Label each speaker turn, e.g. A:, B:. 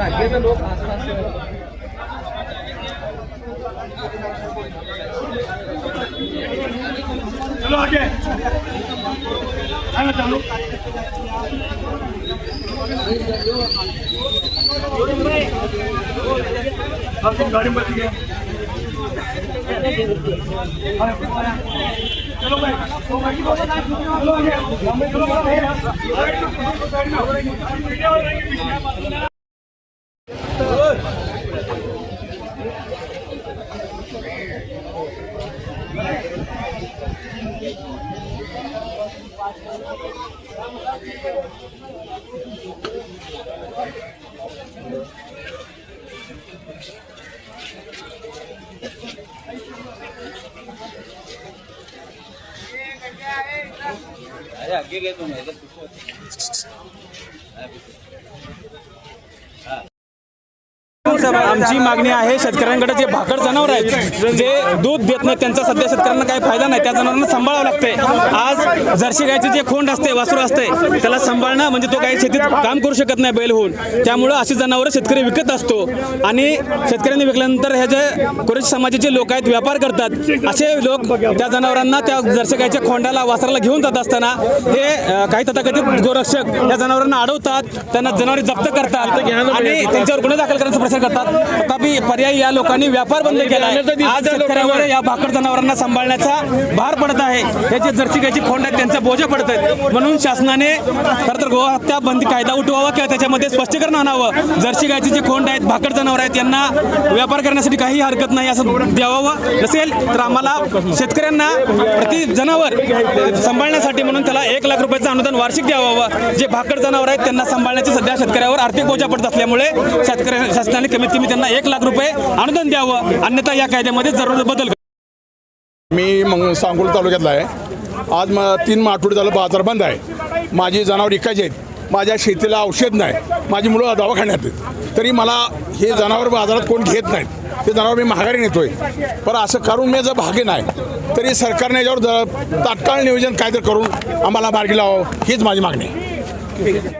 A: राजकीय लोक आसपास
B: चलो आगे आना चालू गाड़ी में बैठ चलो भाई चलो आगे चलो अरे आगे गए तुम इधर पूछो
C: आमची मागणी आहे शेतकऱ्यांकडे जे भाकड जनावर आहेत जे दूध देत नाहीत त्यांचा सध्या शेतकऱ्यांना काही फायदा नाही त्या जनावरांना सांभाळावं लागतंय. आज जर्सी गायचे जे खोंड असते वासरू असते त्याला सांभाळणं म्हणजे तो काही शेतीत काम करू शकत नाही बैल होऊन. त्यामुळं अशी जनावरं शेतकरी विकत असतो आणि शेतकऱ्यांनी विकल्यानंतर ह्या जे कुरेश समाजाचे लोक आहेत व्यापार करतात असे लोक त्या जनावरांना त्या जर्सी गायच्या खोंडाला वासराला घेऊन जात असताना हे काही तथाकथित गोरक्षक या जनावरांना अडवतात त्यांना जनावरे जप्त करतात आणि त्यांच्यावर गुन्हे दाखल करण्याचा करतात. तथापि पर्यायी या लोकांनी व्यापार बंद केला आहे. आज शेतकऱ्यावर या भाकड जनावरांना सांभाळण्याचा भार पडत आहे. जे जर्सी गायची खोंड आहेत त्यांचा बोजा पडत आहेत. म्हणून शासनाने खरं तर गोहत्या बंदी कायदा उठवावा किंवा त्याच्यामध्ये स्पष्टीकरण आणावं. जर्सी गायची जे खोंड आहेत भाकड जनावर आहेत यांना व्यापार करण्यासाठी काही हरकत नाही असं द्यावं. नसेल तर आम्हाला शेतकऱ्यांना प्रति जनावर सांभाळण्यासाठी म्हणून त्याला एक लाख रुपयाचं अनुदान वार्षिक द्यावं. जे भाकड जनावर आहेत त्यांना सांभाळण्याची सध्या शेतकऱ्यावर आर्थिक बोजा पडत असल्यामुळे शेतकऱ्या शासनाने कमीत कमी त्यांना एक लाख रुपये अनुदान द्यावं. अन्यथा या कायद्यामध्ये जरूर बदल
D: मी मग सांगोल तालुक्यातला आहे. आज मग तीन आठवडे झालं बाजार बंद आहे. माझी जनावर इकायची आहेत. माझ्या शेतीला औषध नाही. माझी मुलं दवाखान्यात आहेत. तरी मला हे जनावर बाजारात कोण घेत नाहीत. ते जनावर मी महागारी नेतोय. पण असं करून मी जर भागे नाही तरी सरकारने याच्यावर तात्काळ नियोजन काहीतरी करून आम्हाला मार्गी लावावं हीच माझी मागणी आहे.